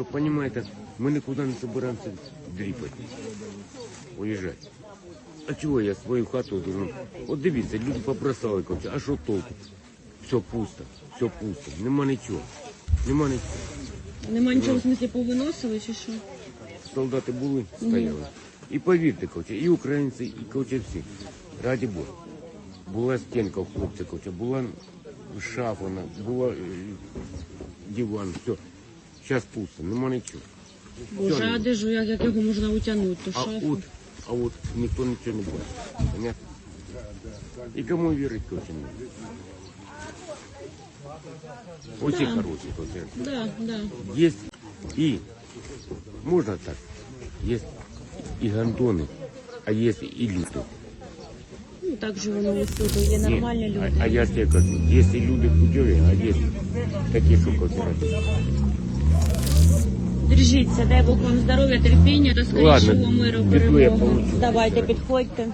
Ви розумієте, ми нікуди не збираємося дріпати, уїжджати. А чого я свою хату должен? От дивіться, люди побросали, короче, а що толку? Все пусто, все пусто, нема нічого, нема нічого. Нема нічого в смислі повиносили чи що? Солдати були, стояли. І повірте, короче, і українці, і короче, всі. Раді Бога. Була стінка у хлопця, короче, була шафа, була е, диван, все. Зараз пусто, нема нічого. Боже, Всьо а де ж як, як його можна утягнути? То А шафу? от, а от ніхто нічого не бачить. Понятно? І кому вірить, короче, не. Очень Да. хороший концерт. Да, да. Есть и, можно так, есть и гондоны, а есть и люди. Ну так же воно і всюди. Є нормальні Ні, люди. А, а я ж тебе кажу, есть и люди путевые, а есть такие, что консервативные. Держіться, дай Бог вам здоров'я, терпіння то скорішого Ладно, миру, перемоги. получу. Давайте, підходьте.